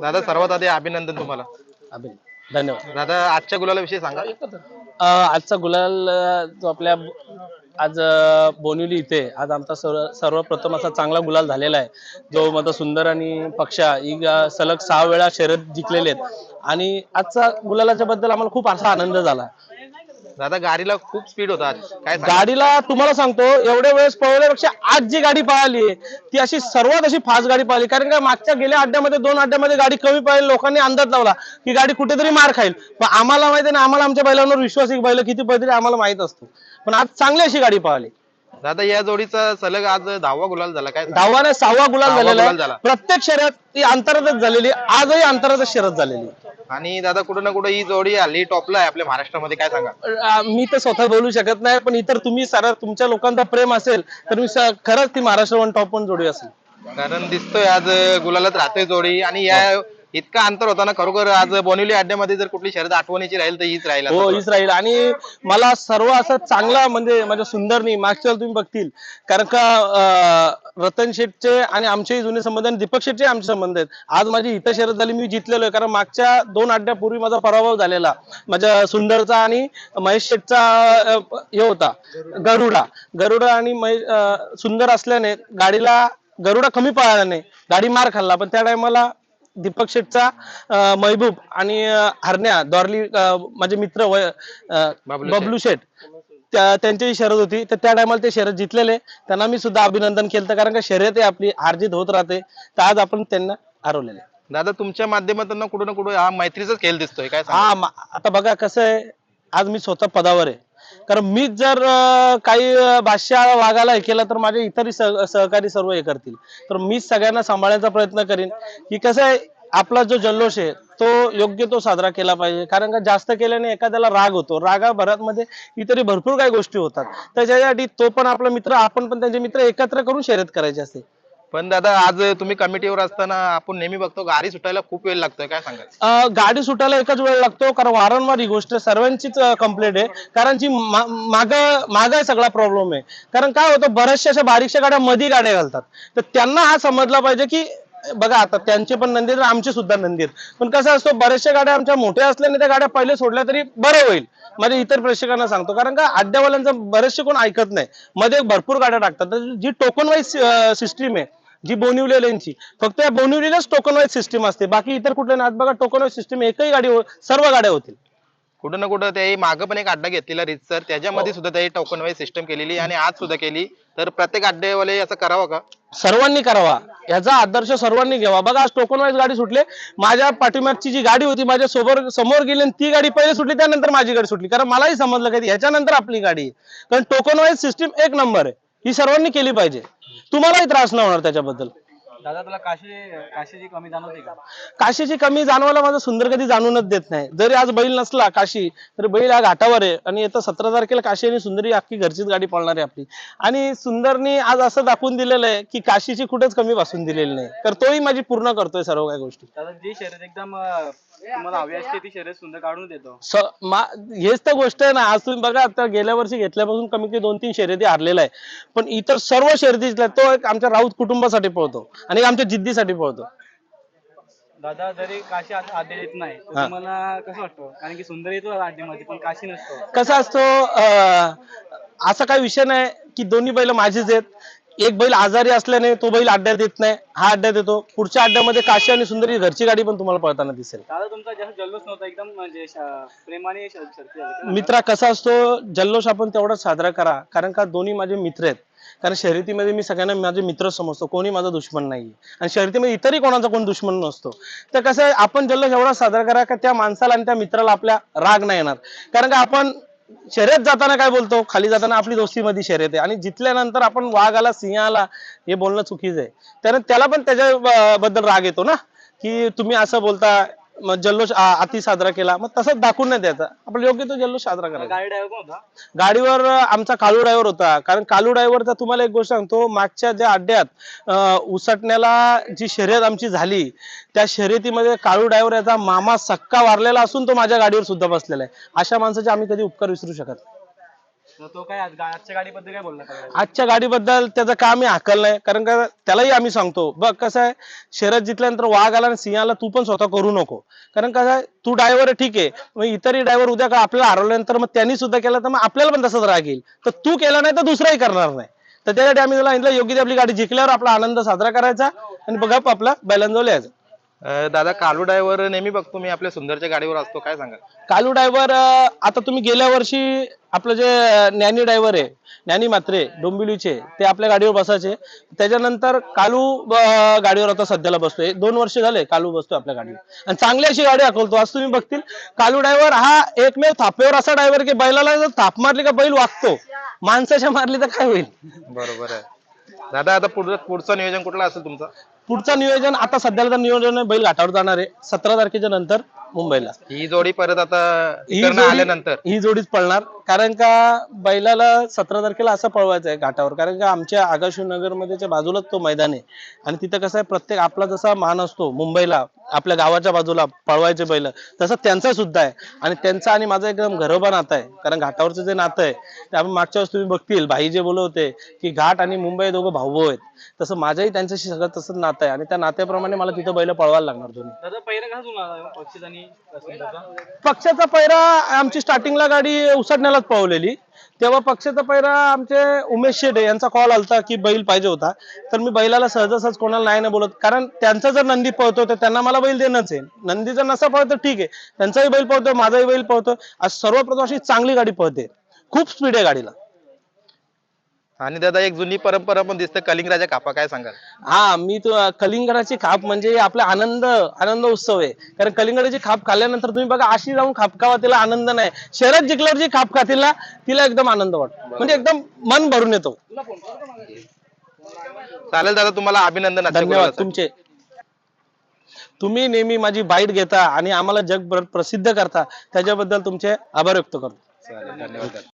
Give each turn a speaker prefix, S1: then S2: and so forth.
S1: दादा सर्वात आधी अभिनंदन तुम्हाला.
S2: धन्यवाद.
S1: दादा आजच्या गुलाला विषयी सांगा.
S2: अ, आजचा गुलाल अ, जो आपल्या आज अ, बोनिवली इथे आज आमचा सर्व सर्वप्रथम असा चांगला गुलाल झालेला आहे. जो माझा सुंदर आणि पक्षा ही ग- सलग सहा वेळा शर्यत जिंकलेले आहेत. आणि आजचा गुलालाच्या बद्दल आम्हाला खूप असा आनंद झाला.
S1: दादा गाडीला खूप स्पीड होता आज काय?
S2: गाडीला तुम्हाला सांगतो एवढ्या वेळेस पळवल्यापेक्षा आज जी गाडी पळाली ती अशी सर्वात अशी फास्ट गाडी पळाली कारण का मागच्या गेल्या अड्ड्यामध्ये दोन अड्ड्यामध्ये गाडी कमी पळाली लोकांनी अंदाज लावला की गाडी कुठेतरी मार खाईल पण आम्हाला माहिती ना आम्हाला आमच्या बैलांवर विश्वास आहे की बैल किती पळतील आम्हाला माहीत असतो पण आज चांगली अशी गाडी पळाली
S1: दादा या जोडीचा सलग आज दहावा गुलाल झाला काय सांगा?
S2: धावाने सहावा गुलाल
S1: सहावा
S2: झालेला
S1: गुलाल झाला.
S2: आहे प्रत्येक शर्यत ही अंतरातच झालेली. आजही अंतरातच शर्यत झालेली.
S1: आणि दादा कुठं ना कुठं ही जोडी आली टॉपला आहे आपल्या महाराष्ट्रामध्ये काय सांगा
S2: अ, मी तर स्वतः बोलू शकत नाही पण इतर तुम्ही सारा तुमच्या लोकांचा प्रेम असेल तर मी स- खरंच ती महाराष्ट्र वन टॉप वन जोडी असेल.
S1: कारण दिसतोय आज गुलालात राहतोय जोडी आणि या इतका अंतर होता ना खरोखर आज बोनिवली अड्ड्यामध्ये जर कुठली शर्यत आठवणीची राहील तर हीच राहील
S2: हो हीच राहील. आणि मला सर्व असं चांगला म्हणजे माझ्या सुंदरनी मागच्या तुम्ही बघतील. कारण का रतन शेठचे आणि आमचेही जुने संबंध आणि दीपक शेठचे आमचे संबंध आहेत. आज माझी इथं शर्यत झाली मी जिंकलेलो आहे. कारण मागच्या दोन अड्ड्यापूर्वी माझा पराभव झालेला. माझ्या सुंदरचा आणि महेश शेठचा हे होता गरुडा. गरुडा आणि महेश सुंदर असल्याने गाडीला गरुडा कमी पळाला नाही. गाडी मार खाल्ला. पण त्या टायमाला दीपक शेठचा महबूब आणि हरण्या दॉर्ली माझे मित्र
S1: बबलू
S2: शेठ. त्या- त्यांची शर्यत होती. तर त्या टायमाला ते शर्यत जिंकलेले. त्यांना मी सुद्धा अभिनंदन केलं कारण का शर्यत आपली हारजीत होत राहते. तर आज आपण त्यांना हरवलेले
S1: दादा तुमच्या माध्यमातून कुठं ना कुठं हा मैत्रीचाच खेळ दिसतोय. काय?
S2: हा आता बघा कसं आहे. आज मी स्वतः पदावर आहे. कारण मीच जर काही अं, भाष्या वागायला हे केलं तर माझे इतरही सह- सहकारी सर्व हे करतील. तर मीच सगळ्यांना सांभाळण्याचा प्रयत्न करीन की कसं आहे आपला जो जल्लोष आहे तो योग्य तो साजरा केला पाहिजे. कारण का जास्त केल्याने एखाद्याला राग होतो. रागा भरात मध्ये इतरही भरपूर काही गोष्टी होतात. त्याच्यासाठी तो पण आपला मित्र आपण पण त्यांचे मित्र एकत्र करून शर्यत करायची असते.
S1: पण दादा आज तुम्ही कमिटीवर असताना आपण नेहमी बघतो गाडी सुटायला खूप वेळ लागतोय काय सांगा
S2: अं, गाडी सुटायला एकच वेळ लागतो कारण वारंवार ही गोष्ट सर्वांचीच कंप्लेंट आहे. कारण जी मा- माग माग सगळा प्रॉब्लेम आहे. कारण काय होतं बऱ्याचशा अशा बारीकशा गाड्या मध्ये गाड्या घालतात. तर त्यांना हा समजला पाहिजे की बघा आता त्यांचे पण नंदी आहेत, आमचे सुद्धा नंदी आहेत पण कसं असतो बऱ्याचशा गाड्या आमच्या मोठ्या असल्याने त्या गाड्या पहिले सोडल्या तरी बरं होईल. म्हणजे इतर प्रेक्षकांना सांगतो कारण का अड्ड्यावाल्यांचं बरेचसे कोण ऐकत नाही. मध्ये भरपूर गाड्या टाकतात. तर जी टोकन वाईज सिस्टीम आहे जी बोनिवलेल्यांची फक्त या बोनिवलीलाच टोकन वाईज सिस्टीम असते. बाकी इतर कुठल्या नाही आज बघा टोकन वाईज सिस्टीम एकही गाडी सर्व गाड्या होतील.
S1: कुठं ना कुठं ते मागं पण एक अड्डा घेतलेला रितसर त्याच्यामध्ये सुद्धा ते टोकन वाईज सिस्टम केलेली आणि आज सुद्धा केली. तर प्रत्येक अड्डेवाले असं करावं का?
S2: सर्वांनी करावा. याचा आदर्श सर्वांनी घ्यावा. बघा आज टोकन वाईज गाडी सुटली. माझ्या पाठीमागची जी गाडी होती माझ्या सोबत समोर गेली आणि ती गाडी पहिले सुटली त्यानंतर माझी गाडी सुटली. कारण मलाही समजलं की ह्याच्यानंतर आपली गाडी आहे. कारण टोकन वाईज सिस्टीम एक नंबर आहे. ही सर्वांनी केली पाहिजे. तुम्हालाही त्रास नाही होणार त्याच्याबद्दल.
S3: दादा तुला काशी काशीची कमी जाणवते का?
S2: काशीची कमी जाणवायला माझा सुंदर कधी जाणूनच देत नाही. जरी आज बैल नसला काशी तर बैल हा घाटावर आहे. आणि येत्या सतरा तारखेला काशी आणि सुंदरी अख्खी घरचीच गाडी पळणार आहे आपली. आणि सुंदरनी आज असं दाखवून दिलेलं आहे की काशीची कुठेच कमी भासून दिलेली नाही. तर तोही माझी पूर्ण करतोय सर्व काही गोष्टी.
S3: दादा जी शर्यत एकदम तुम्हाला हवी असते ती शर्यत सुंदर काढून देतो.
S2: स- मा- हेच तर गोष्ट आहे ना आज तुम्ही बघा आता गेल्या वर्षी घेतल्यापासून कमी कमी दोन तीन शर्यती हारलेला आहे पण इतर सर्व शर्यतीतल्या तो एक आमच्या राऊत कुटुंबासाठी पळतो आणि एक आमच्या जिद्दीसाठी पळतो.
S3: दादा जरी काशी आत- आद्य येत नाही तर
S2: हा.
S3: तुम्हाला कसं वाटतं? कारण की सुंदर येतो आद्यमध्ये पण काशी नसतो.
S2: कसं असतो अं, असा काही विषय नाही की दोन्ही बैल माझेच आहेत. एक बैल आजारी असल्याने तो बैल अड्ड्यात येत नाही. हा अड्ड्यात येतो. पुढच्या अड्ड्यामध्ये काशी आणि सुंदरी घरची गाडी पण तुम्हाला पळताना दिसेल.
S3: दादा तुमचा जास्त जल्लोष नव्हता एकदम म्हणजे श- प्रेमाने श- शर्ती झाली का?
S2: मित्रा कसा असतो? जल्लोष आपण तेवढा साजरा करा. कारण का दोन्ही माझे मित्र आहेत. कारण शर्यतीमध्ये मी सगळ्यांना माझे मित्र समजतो. कोणी माझा दुश्मन नाही आणि शर्यतीमध्ये इतरही कोणाचा कोण दुश्मन नसतो. तर कसं आहे आपण जल्लोष एवढा साजरा करा का त्या माणसाला आणि त्या मित्राला आपल्या राग नाही येणार. कारण का आपण शर्यत जाताना काय बोलतो? खाली जाताना आपली दोस्तीमध्ये शर्यत आहे. आणि जितल्यानंतर आपण वाघ आला सिंह आला हे बोलणं चुकीचं आहे. त्यानं त्याला पण त्याच्या बद्दल राग येतो ना? की तुम्ही असं बोलता मग जल्लोष आ- अति साजरा केला. मग तसंच दाखवून नाही द्यायचा. आपण योग्य तो जल्लोष साजरा करायचा.
S3: गाडी ड्रायव्हर कोण होता?
S2: गाडीवर आमचा कालू ड्रायव्हर होता. कारण कालू ड्रायव्हरचा तुम्हाला एक गोष्ट सांगतो मागच्या ज्या अड्ड्यात अं, उसटण्याला जी शर्यत आमची झाली त्या शर्यतीमध्ये काळू ड्रायव्हर याचा मामा सक्का वारलेला असून तो माझ्या गाडीवर सुद्धा बसलेला आहे. अशा माणसाचे आम्ही कधी उपकार विसरू शकत नाही.
S3: तो काय आज गा- आजच्या गाडीबद्दल काय बोलला काय
S2: आजच्या गाडीबद्दल त्याचं काम हाकल नाही. कारण का त्यालाही आम्ही सांगतो बघ कसं आहे शरद जिंकल्यानंतर वाघ आला आणि सिंहाला तू पण स्वतः करू नको. कारण कसं आहे तू ड्रायव्हर ठीक आहे. मग इतरही ड्रायव्हर उद्या का आपल्याला हरवल्यानंतर मग त्यांनी सुद्धा केलं तर मग आपल्याला पण तसंच राग येईल तर तू केला नाही तर दुसराही करणार नाही. तर त्यासाठी आम्ही तुला सांगितलं योग्य ती आपली गाडी जिंकल्यावर आपला आनंद साजरा करायचा आणि बघा आपला बैलांजवळ यायचं.
S1: अं, दादा कालू ड्रायव्हर नेहमी बघतो मी आपल्या सुंदरच्या गाडीवर असतो काय सांगाल?
S2: कालू ड्रायव्हर आता तुम्ही गेल्या वर्षी आपलं जे अं, ज्ञानी ड्रायव्हर आहे ज्ञानी मात्रे डोंबिवलीचे ते आपल्या गाडीवर बसायचे. त्याच्यानंतर कालू अं, गाडीवर आता सध्याला बसतोय. दोन वर्ष झाले कालू बसतोय आपल्या गाडीवर. आणि चांगली अशी गाडी हाकलतो आज तुम्ही बघतील. कालू ड्रायव्हर हा एकमेव थापेवर असा ड्रायव्हर की बैलाला जर थाप मारली का बैल वागतो माणसाच्या मारली तर काय होईल?
S1: बरोबर आहे. दादा आता पुढचं पुढचं नियोजन कुठलं असेल तुमचं?
S2: पुढचं नियोजन आता सध्याला तर नियोजन बैल घाटावर जाणार आहे सतरा तारखेच्या नंतर मुंबईला.
S1: ही जोडी परत आता
S2: ही
S1: इकडनं
S2: जोडी-
S1: आल्यानंतर.
S2: ही जोडीच पळणार. कारण का बैलाला सतरा तारखेला असं पळवायचं आहे घाटावर. कारण का आमच्या आगाशिवनगर मध्येच्या बाजूलाच तो मैदान आहे. आणि तिथं कसं आहे प्रत्येक आपला जसा मान असतो मुंबईला आपल्या गावाच्या बाजूला पळवायचे बैल तसं त्यांचा सुद्धा आहे. आणि त्यांचा आणि माझं एकदम घरोबा नातं आहे. कारण घाटावरचं जे नातं आहे ते आपण मागच्या वेळेस तुम्ही बघतील. भाई जे बोलत होते की घाट आणि मुंबई दोघं भाऊ आहेत. तसं माझंही त्यांच्याशी सगळं तसंच नातं आहे. आणि त्या नात्याप्रमाणे मला तिथं बैल पळवायला लागणार
S3: सुंदरचा?
S2: पक्षाचा पैरा आमची स्टार्टिंगला गाडी उसाटण्यालाच पावलेली. तेव्हा पक्षाचा पहिला आमचे उमेश शेटे यांचा कॉल आलता की बैल पाहिजे होता. तर मी बैलाला सहजासहज कोणाला नाही ना बोलत. कारण त्यांचा जर नंदी पळतो तर त्यांना मला बैल देणंच आहे. नंदी जर नसा पळतो ठीक आहे. त्यांचाही बैल पळतो माझाही बैल पळतो आज सर्वप्रथम चांगली गाडी पळते. खूप स्पीड आहे गाडीला.
S1: आणि दादा एक जुनी परंपरा पण दिसते कलिंगराच्या कापा काय सांगाल?
S2: हा मी तो कलिंगडाची खाप म्हणजे आपला आनंद आनंद उत्सव आहे. कारण कलिंगडाची खाप खाल्ल्यानंतर तुम्ही बघा अशी जाऊन खाप खावा तिला आनंद नाही. शहरात जिंकल्यावर जी खाप खातील ना तिला एकदम आनंद वाटतो. म्हणजे एकदम मन भरून येतो.
S1: चालेल दादा तुम्हाला अभिनंदन
S2: धन्यवाद. तुमचे. तुम्ही नेहमी माझी बाईट घेता आणि आम्हाला जगभर प्रसिद्ध करता. त्याच्याबद्दल तुमचे आभार व्यक्त करतो.
S1: धन्यवाद.